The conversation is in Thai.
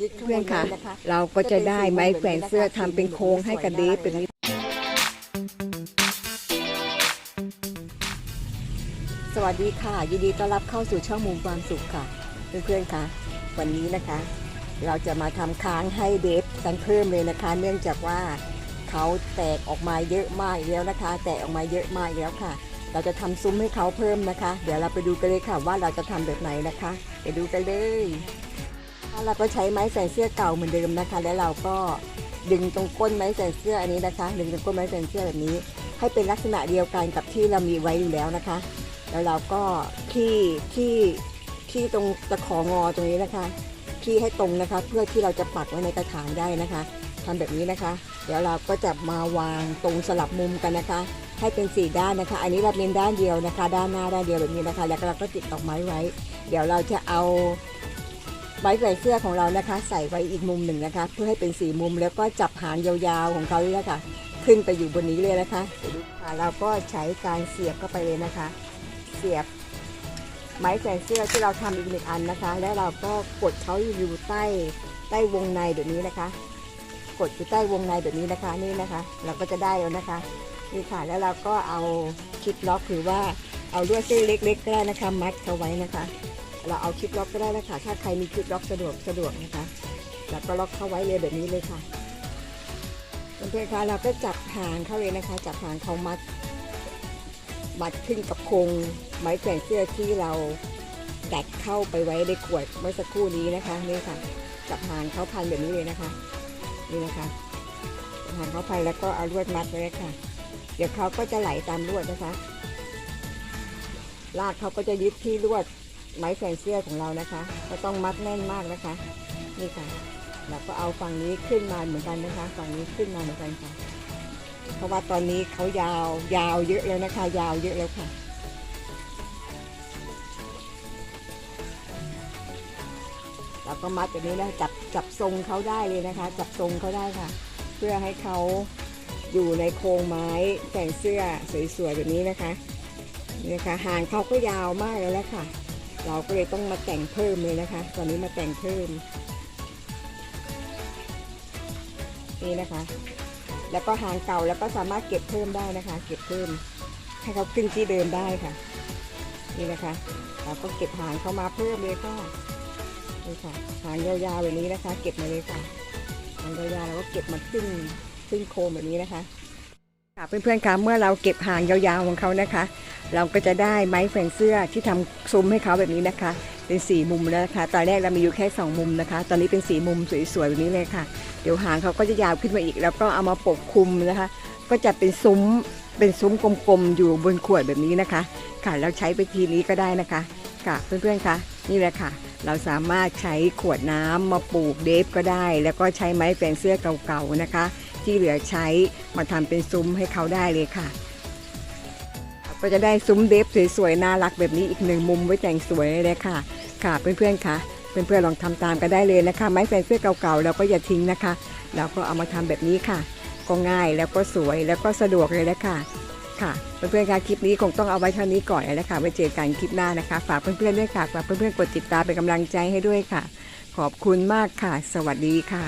ยึดข้างบเพื่อนนค่ะเลยนะคะเราก็จะได้ไม้แขวนเสื้อทำเป็นโครงให้กระเดฟเป็นนี้สวัสดีค่ะ ยินดีต้อนรับเข้าสู่ช่องมุมความสุขค่ะ เพื่อนๆค่ะ วันนี้นะคะ เราจะมาทำค้างให้เดฟกันเพิ่มเลยนะคะ เนื่องจากว่าเขาแตกออกมาเยอะมากแล้วนะคะ แตกออกมาเยอะมากแล้วค่ะ เราจะทำซุ้มให้เขาเพิ่มนะคะ เดี๋ยวเราไปดูกันเลยค่ะ ว่าเราจะทำแบบไหนนะคะ ไปดูกันเลย เราก็ใช้ไม้แขวนเสื้อเก่าเหมือนเดิมนะคะ แล้วเราก็ดึงตรงก้นไม้แขวนเสื้ออันนี้นะคะ ดึงตรงก้นไม้แขวนเสื้อแบบนี้ ให้เป็นลักษณะเดียวกันกับที่เรามีไว้อยู่แล้วนะคะ แล้วเราก็ขี้ขี้ขี้ตรงตะของอตรงนี้นะคะขี้ให้ตรงนะคะ เพื่อที่เราจะปักไว้ในกระถางได้นะคะทำแบบนี้นะคะ เดี๋ยวเราก็จะมาวางตรงสลับมุมกันนะคะ ให้เป็นสี่ด้านนะคะ อันนี้เราเป็นด้านเดียวนะคะ ด้านหน้าด้านเดียวแบบนี้นะคะ แล้วเราก็ติดดอกไม้ไว้ เดี๋ยวเราจะเอา ไม้ใส่เสื้อของเรานะคะ ใส่ไว้อีกมุมหนึ่งนะคะ เพื่อให้เป็นสีมุมแล้วก็จับหางยาวๆของเขาเลยค่ะ ขึ้นไปอยู่บนนี้เลยนะคะค่ะเราก็ใช้การเสียบเข้าไปเลยนะคะ เสียบไม้ใส่เสื้อที่เราทำอีกหนึ่งอันนะคะ แล้วเราก็กดเขาอยู่ใต้ใต้วงในแบบนี้นะคะ กดอยู่ใต้วงในแบบนี้นะคะนี่นะคะ เราก็จะได้แล้วนะคะนี่ค่ะแล้วเราก็เอาคลิปล็อกหรือว่าเอาลวดเส้นเล็กๆก็ได้นะคะ มัดเขาไว้นะคะ เราเอาคลิปล็อกก็ได้นะคะถ้าใครมีคลิปล็อกสะดวกสะดวกนะคะแล้วก็ล็อกเข้าไว้เลยแบบนี้เลยค่ะเพื่อนๆคะเราก็จับหางเข้าเลยนะคะ จับหางเขามัด มัดขึ้นกับโครงไม้แขวนเสื้อที่เราดัดเข้าไปไว้ในขวดเมื่อสักครู่นี้นะคะนี่ค่ะ จับหางเขาพันแบบนี้เลยนะคะนี่นะคะจับหางเขาพันแล้วก็เอาลวดมัดไว้ค่ะ เดี๋ยวเขาก็จะไหลตามลวดนะคะลากเขาก็จะยึดที่ลวด ไม้แขวนเสื้อของเรานะคะ ก็ต้องมัดแน่นมากนะคะ นี่ค่ะ เราก็เอาฝั่งนี้ขึ้นมาเหมือนกันนะคะ ฝั่งนี้ขึ้นมาเหมือนกันค่ะ เพราะว่าตอนนี้เขายาวยาวเยอะแล้วนะคะ ยาวเยอะแล้วค่ะเราก็มัดแบบนี้นะจับจับทรงเขาได้เลยนะคะ จับทรงเขาได้ค่ะ เพื่อให้เขาอยู่ในโครงไม้แขวนเสื้อสวยๆแบบนี้นะคะนี่นะคะหางเขาก็ยาวมากแล้วแหละค่ะ เราก็เลยต้องมาแต่งเพิ่มเลยนะคะ ตอนนี้มาแต่งเพิ่ม นี่นะคะ แล้วก็หางเก่าแล้วก็สามารถเก็บเพิ่มได้นะคะ เก็บเพิ่ม ให้เขาขึ้นที่เดิมได้ค่ะ นี่นะคะ เราก็เก็บหางเข้ามาเพิ่มเลยค่ะนี่ค่ะ หางยาวๆแบบนี้นะคะ เก็บมาเลยค่ะหางยาวๆเราก็เก็บมาขึ้นขึ้นโคมแบบนี้นะคะ ค่ะเพื่อนๆคะเมื่อเราเก็บหางยาวๆของเขานะคะ เราก็จะได้ไม้แขวนเสื้อที่ทำซุ้มให้เขาแบบนี้นะคะ เป็นสีมุมแล้วนะคะตอนแรกเรามีอยู่แค่สองมุมนะคะ ตอนนี้เป็นสีมุมสวยๆแบบนี้เลยค่ะ เดี๋ยวหางเขาก็จะยาวขึ้นมาอีก แล้วก็เอามาปกคลุมนะคะ ก็จะเป็นซุ้มเป็นซุ้มกลมๆอยู่บนขวดแบบนี้นะคะ ค่ะเราใช้ไปทีนี้ก็ได้นะคะค่ะเพื่อนๆคะนี่แหละค่ะ เราสามารถใช้ขวดน้ำมาปลูกเดฟก็ได้ แล้วก็ใช้ไม้แขวนเสื้อเก่าๆนะคะ ที่เหลือใช้มาทำเป็นซุ้มให้เขาได้เลยค่ะ ก็จะได้ซุ้มเดฟสวยๆน่ารักแบบนี้อีกหนึ่งมุมไว้แต่งสวยเลยค่ะ ค่ะเพื่อนๆคะเพื่อนๆลองทำตามกันได้เลยนะคะ ไม้แขวนเสื้อเก่าๆเราก็อย่าทิ้งนะคะ เราก็เอามาทำแบบนี้ค่ะ ก็ง่ายแล้วก็สวยแล้วก็สะดวกเลยแหละค่ะ ค่ะเพื่อนๆคะคลิปนี้คงต้องเอาไว้เท่านี้ก่อนแล้วค่ะไว้เจอกันคลิปหน้านะคะ ฝากเพื่อนๆด้วยค่ะฝากเพื่อนๆกดติดตามเป็นกำลังใจให้ด้วยค่ะ ขอบคุณมากค่ะ สวัสดีค่ะ